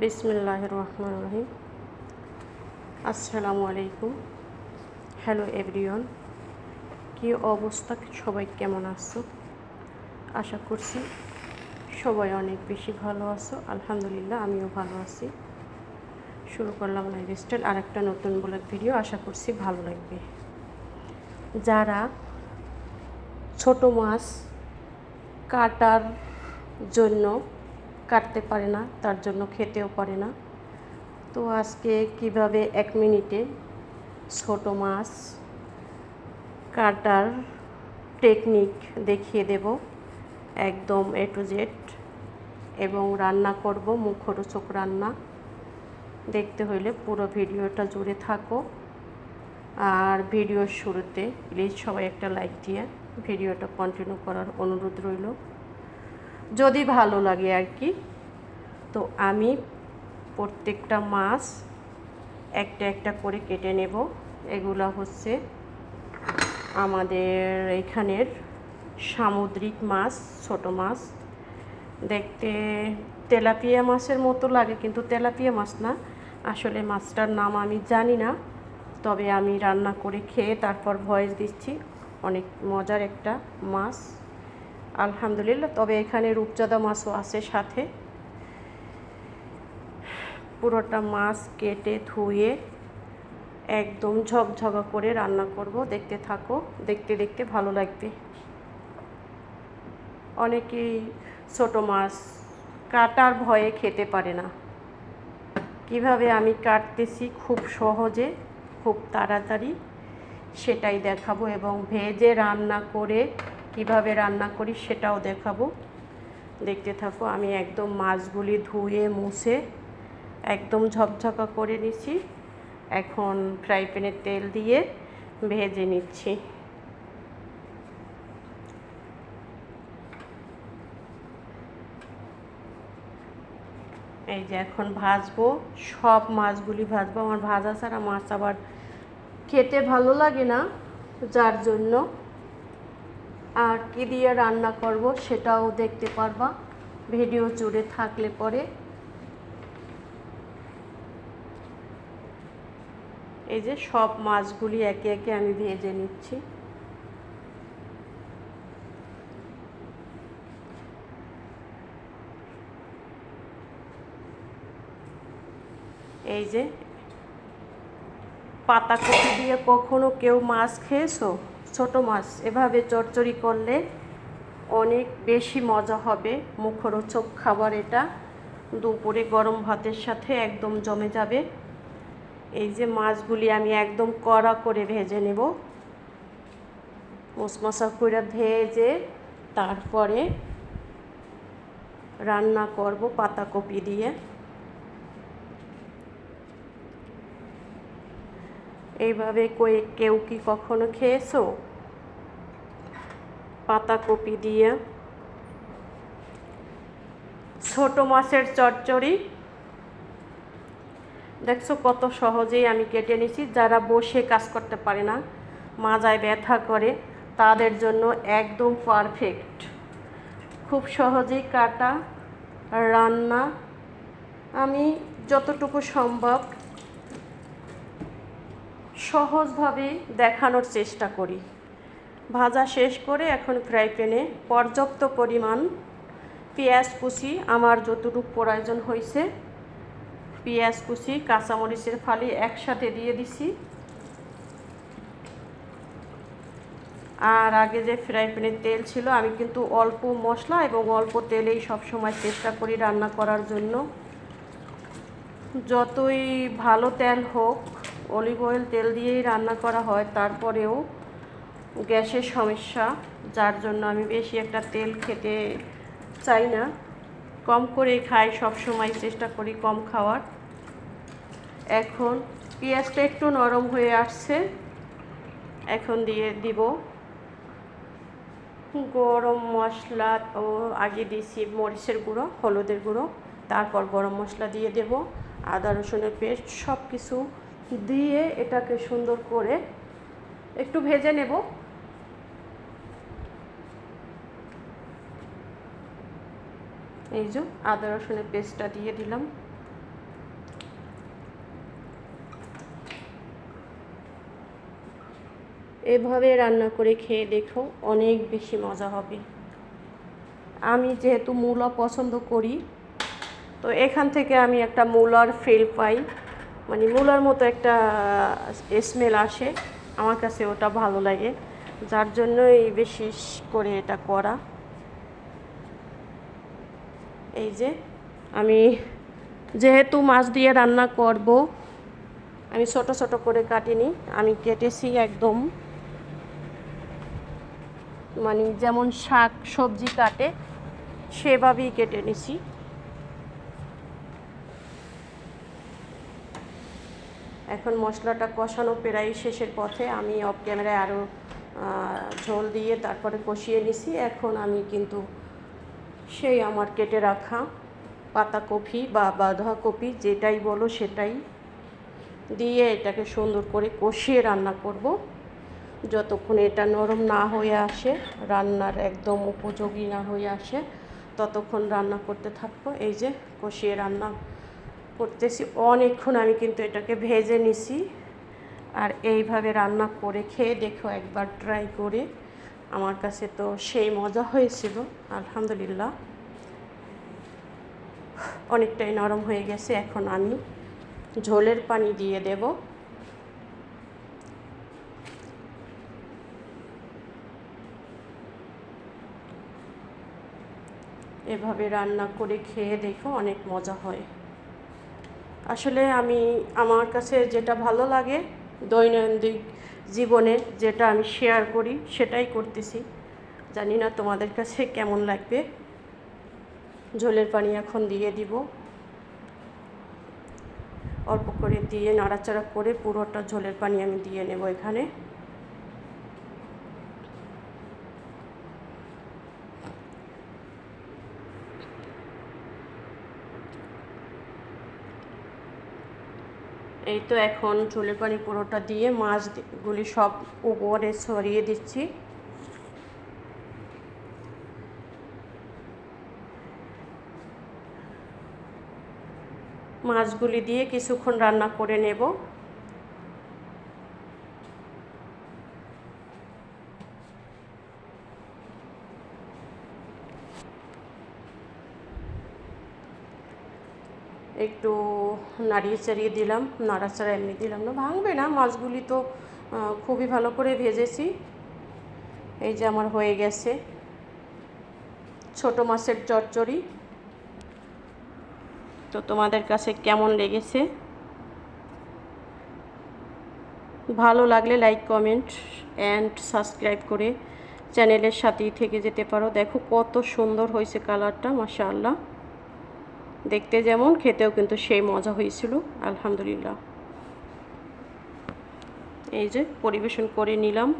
বিসমিল্লাহ রহমান রহিম আসসালামু আলাইকুম। হ্যালো এভরিওয়ান, কি অবস্থা? সবাই কেমন আছো? আশা করছি সবাই অনেক বেশি ভালো আছো। আলহামদুলিল্লাহ, আমিও ভালো আছি। শুরু করলাম লাইফস্টাইল আর একটা নতুন ব্লগ ভিডিও আশা করছি ভালো লাগবে। যারা ছোট মাছ কাটার জন্য কাটতে পারে না, তার জন্য খেতেও পারে না। তো আজকে কীভাবে এক মিনিটে ছোট মাছ কাটার টেকনিক দেখিয়ে দেব একদম এ টু জেড এবং রান্না করব মুখরোচক রান্না। দেখতে হইলে পুরো ভিডিওটা জুড়ে থাকো। আর ভিডিওর শুরুতে প্লিজ সবাই একটা লাইক দিয়ে ভিডিওটা কন্টিনিউ করার অনুরোধ রইল। যদি ভালো লাগে আর কি তো আমি প্রত্যেকটা মাছ একটা একটা করে কেটে নেব। এগুলো হচ্ছে আমাদের এখানের সামুদ্রিক মাছ, ছোট মাছ। দেখতে তেলাপিয়া মাছের মতো লাগে, কিন্তু তেলাপিয়া মাছ না। আসলে মাছটার নাম আমি জানি না, তবে আমি রান্না করে খেয়ে তারপর ভয়েস দিচ্ছি। অনেক মজার একটা মাছ। আলহামদুলিল্লাহ, তবে এখানে রূপচাঁদা মাছও আছে সাথে। পুরোটা মাছ কেটে ধুয়ে একদম ঝকঝকা করে রান্না করব। দেখতে থাকো, দেখতে দেখতে ভালো লাগবে। অনেকেই ছোট মাছ কাটার ভয়ে খেতে পারে না। কীভাবে আমি কাটতেছি খুব সহজে, খুব তাড়াতাড়ি সেটাই দেখাবো এবং ভেজে রান্না করে কীভাবে রান্না করি সেটাও দেখাবো। দেখতে থাকো, আমি একদম মাছগুলি ধুয়ে মুছে একদম ঝকঝকা করে নিচ্ছি এখন ফ্রাই প্যানে তেল দিয়ে ভেজে নিচ্ছি। এই যে এখন ভাজবো, সব মাছগুলি ভাজবো। আমার ভাজা ছাড়া মাছ আবার খেতে ভালো লাগে না, যার জন্য। আর কী দিয়ে রান্না করব সেটাও দেখতে পারবা। ভিডিও জুড়ে থাকলে পরে। এই যে সব মাছগুলি একে একে আমি ভেজে নিচ্ছি। এই যে পাতাকপি দিয়ে কখনো কেউ মাছ খেয়েছো? ছোট মাছ, এভাবে চচ্চড়ি করলে অনেক বেশি মজা হবে। মুখরোচক খাবার এটা। দুপুরে গরম ভাতের সাথে একদম জমে যাবে। এই যে মাছগুলি আমি একদম কড়া করে ভেজে নেব। মশমশা করে ভেজে তারপরে রান্না করব পাতাকপি দিয়ে। এইভাবে কই, কেউ কি কখনো খেয়েছো? পাতাকপি দিয়ে। ছোট মাছের চচ্চড়ি। দেখছ কত সহজেই আমি কেটে নিছি। যারা বসে কাজ করতে পারে না, মাজায় ব্যথা করে, তাদের জন্য একদম পারফেক্ট খুব সহজেই কাটা, রান্না, আমি যতটুকু সম্ভব সহজভাবে দেখানোর চেষ্টা করি। ভাজা শেষ করে এখন ফ্রাই প্যানে পর্যাপ্ত পরিমাণ পেঁয়াজ কুচি, আমার যতটুকু প্রয়োজন হয়েছে পেঁয়াজ কুচি, কাঁচামরিচের ফালি একসাথে দিয়ে দিছি। আর আগে যে ফ্রাই প্যানের তেল ছিল, আমি কিন্তু অল্প মশলা এবং অল্প তেলেই সবসময় চেষ্টা করি রান্না করার জন্য। যতই ভালো তেল হোক, অলিভ অয়েল তেল দিয়েই রান্না করা হয়, তারপরেও গ্যাসের সমস্যা, যার জন্য আমি বেশি একটা তেল খেতে চাই না। কম করে খাই, সব সময় চেষ্টা করি কম খাওয়ার। এখন পেঁয়াজটা একটু নরম হয়ে আসছে। এখন দিয়ে দিব গরম মশলা ও আগে দিয়েছি মরিচের গুঁড়ো, হলুদের গুঁড়ো, তারপর গরম মশলা দিয়ে দেব। আদা, রসুনের পেস্ট সব কিছু দিয়ে এটাকে সুন্দর করে একটু ভেজে নেব। এই যে আদা রসুনের পেস্টটা দিয়ে দিলাম। এভাবে রান্না করে খেয়ে দেখো অনেক বেশি মজা হবে। আমি যেহেতু মূলা পছন্দ করি, তো এখান থেকে আমি একটা মূলার ফিল পাই। মানে মূলার মতো একটা স্মেল আসে। আমার কাছে ওটা ভালো লাগে। যার জন্যই বেশি করে এটা করা। এই যে, আমি যেহেতু মাছ দিয়ে রান্না করব, আমি ছোট ছোট করে কাটিনি, আমি কেটেছি একদম। মানে যেমন শাক, সবজি কাটে, সেভাবেই কেটে নিছি। এখন মশলাটা কষানো প্রায় শেষের পথে, আমি অফ ক্যামেরায় আরও ঝোল দিয়ে তারপরে কষিয়ে নিছি। এখন আমি কিন্তু সেই আমার কেটে রাখা পাতাকপি বা বাঁধাকপি যেটাই বলো সেটাই দিয়ে এটাকে সুন্দর করে কষিয়ে রান্না করব। যতক্ষণ এটা নরম না হয়ে আসে, রান্নার একদম উপযোগী না হয়ে আসে, ততক্ষণ রান্না করতে থাকব। এই যে কষিয়ে রান্না করতেছি। অনেকক্ষণ আমি কিন্তু এটাকে ভেজে নিছি। আর এইভাবে রান্না করে খেয়ে দেখো একবার ট্রাই করে আমার কাছে তো সেই মজা হয়েছিল, আলহামদুলিল্লাহ। অনেকটাই নরম হয়ে গেছে, এখন আমি ঝোলের পানি দিয়ে দেব। এভাবে রান্না করে খেয়ে দেখো অনেক মজা হয়। আসলে আমি, আমার কাছে যেটা ভালো লাগে, দৈনন্দিন জীবনে যেটা আমি শেয়ার করি, সেটাই করতেছি। জানি না তোমাদের কাছে কেমন লাগবে। ঝোলের পানি এখন দিয়ে দিব। অল্প করে দিয়ে নাড়াচাড়া করে পুরোটা ঝোলের পানি আমি দিয়ে নেব এখানে। এই তো এখন চুলের পানি পুরোটা দিয়ে মাছগুলি সব উপরে সরিয়ে দিচ্ছি। মাছগুলি দিয়ে কিছুক্ষণ রান্না করে নেব। একটু নাড়িয়ে চাড়িয়ে দিলাম, নাড়াচাড়া এমনি দিলাম না, ভাঙবে না, মাছগুলি তো খুবই ভালো করে ভেজেছি। এই যে আমার হয়ে গেছে ছোট মাছের চচ্চড়ি। তো তোমাদের কাছে কেমন লেগেছে? ভালো লাগলে লাইক কমেন্ট অ্যান্ড সাবস্ক্রাইব করে চ্যানেলের সাথেই থেকে যেতে পারো। দেখো কত সুন্দর হয়েছে কালারটা মাশাআল্লাহ। দেখতে যেমন খেতেও কিন্তু সেই মজা হয়েছিল আলহামদুলিল্লাহ। এই যে পরিবেশন করে নিলাম।